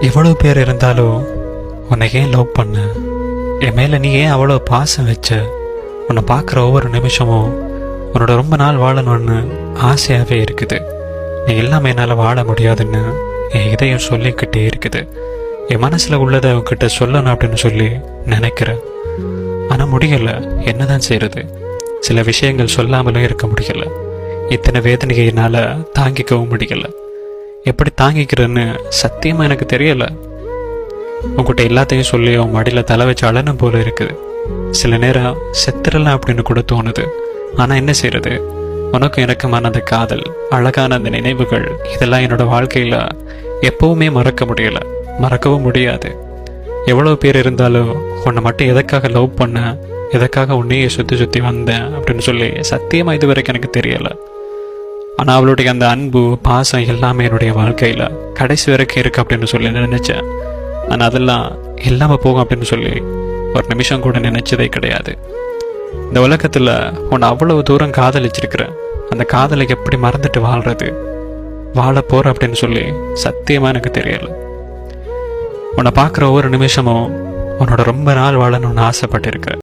எவ்வளோ பேர் இருந்தாலும் உன்னை ஏன் லவ் பண்ண? என் மேலே நீ ஏன் அவ்வளோ பாசம் வச்ச? உன்னை பார்க்குற ஒவ்வொரு நிமிஷமும் உன்னோட ரொம்ப நாள் வாழணும்னு ஆசையாகவே இருக்குது. நீ இல்லாமல் என்னால் வாழ முடியாதுன்னு என் இதயம் சொல்லிக்கிட்டே இருக்குது. என் மனசில் உள்ளதை அவங்ககிட்ட சொல்லணும் அப்படின்னு சொல்லி நினைக்கிறேன். ஆனால் முடியல. என்னதான் செய்கிறது சில விஷயங்கள் சொல்லாமலும் இருக்க முடியல. இத்தனை வேதனையை என்னால் தாங்கிக்கவும் முடியல. எப்படி தாங்கிக்கிறேன்னு சத்தியமாக எனக்கு தெரியலை. உங்ககிட்ட எல்லாத்தையும் சொல்லி உன் மடியில் தலை வச்சு அழனும் போல இருக்குது. சில நேரம் செத்துடலாம் அப்படின்னு கூட தோணுது. ஆனால் என்ன செய்யறது உனக்கும் எனக்குமான அந்த காதல் அழகான அந்த நினைவுகள் இதெல்லாம் என்னோட வாழ்க்கையில் எப்பவுமே மறக்க முடியலை. மறக்கவும் முடியாது. எவ்வளோ பேர் இருந்தாலும் உன்னை மட்டும் எதற்காக லவ் பண்ண எதற்காக உன்னையே சுற்றி சுற்றி வந்தேன் அப்படின்னு சொல்லி சத்தியமாக இது வரைக்கும் எனக்கு தெரியலை. ஆனால் அவளுடைய அந்த அன்பு பாசம் எல்லாமே என்னுடைய வாழ்க்கையில் கடைசி வரைக்கும் இருக்கு அப்படின்னு சொல்லி நினச்சேன். ஆனால் அதெல்லாம் இல்லாமல் போகும் அப்படின்னு சொல்லி ஒரு நிமிஷம் கூட நினைச்சதே கிடையாது. இந்த உலகத்தில் உன்னை அவ்வளவு தூரம் காதலிச்சிருக்கிறேன் அந்த காதலை எப்படி மறந்துட்டு வாழ்றது வாழ போகிற அப்படின்னு சொல்லி சத்தியமாக எனக்கு தெரியல. உன்னை பார்க்குற ஒவ்வொரு நிமிஷமும் உன்னோட ரொம்ப நாள் வாழணும்னு ஆசைப்பட்டிருக்கிறேன்